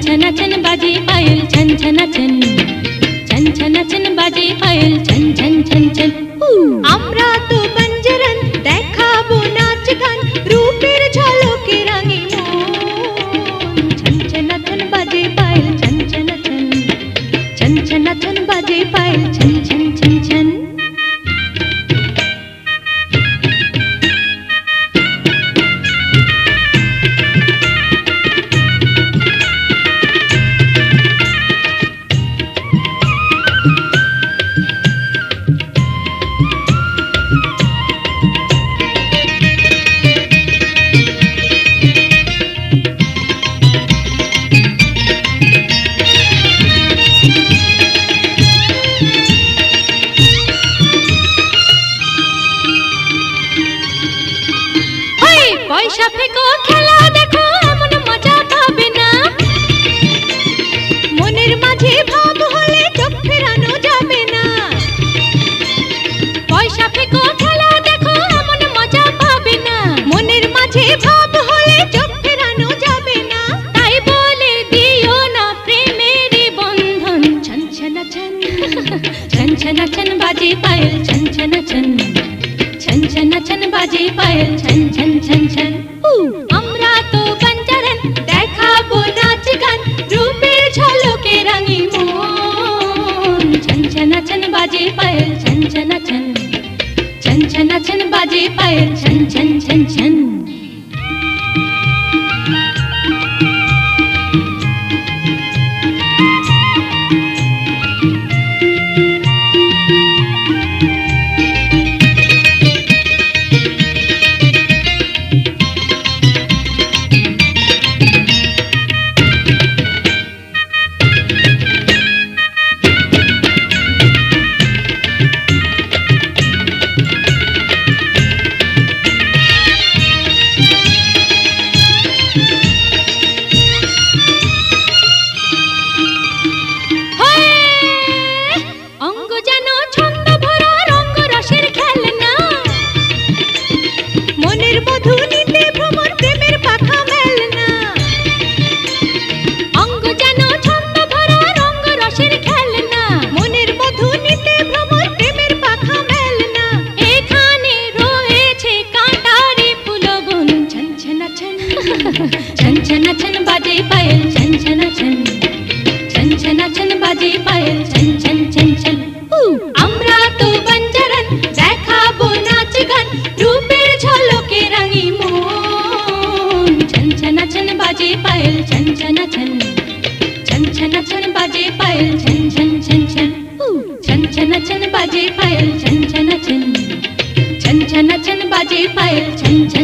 ছনাচন বাজে পায়েল ছন ছনাচন ছন ছনাচন বাজে পায়েল ছন ছন ছন ছন আমরা ফেকো খেলা দেখো মজা পাবে না মাঝে ভাব হলে চোখ ফেরানো যাবে খেলা দেখো মজা পাবে না মাঝে ভাব হলে চোখ যাবে না বলে দিও না বন্ধন ছন ছন ছন ছন ছন ছন পায়েল ছন ছন ছন ছন ছন উ, আমরা তো বঞ্জারন দেখাবো নাচ গান, রূপের ঝলকে রাঙি মন। ছন ছন বাজে পায়েল, ছন ছন ছন। ছন ছন ছন বাজে পায়েল, ছন ছন ছন ছন। মনের মধু নিতে বাজে পায়েল, ছন ছন ছন ছন। ছন ছন ছন, বাজে পায়েল, ছন ছন ছন। ছন ছন ছন, বাজে পায়েল, ছন ছন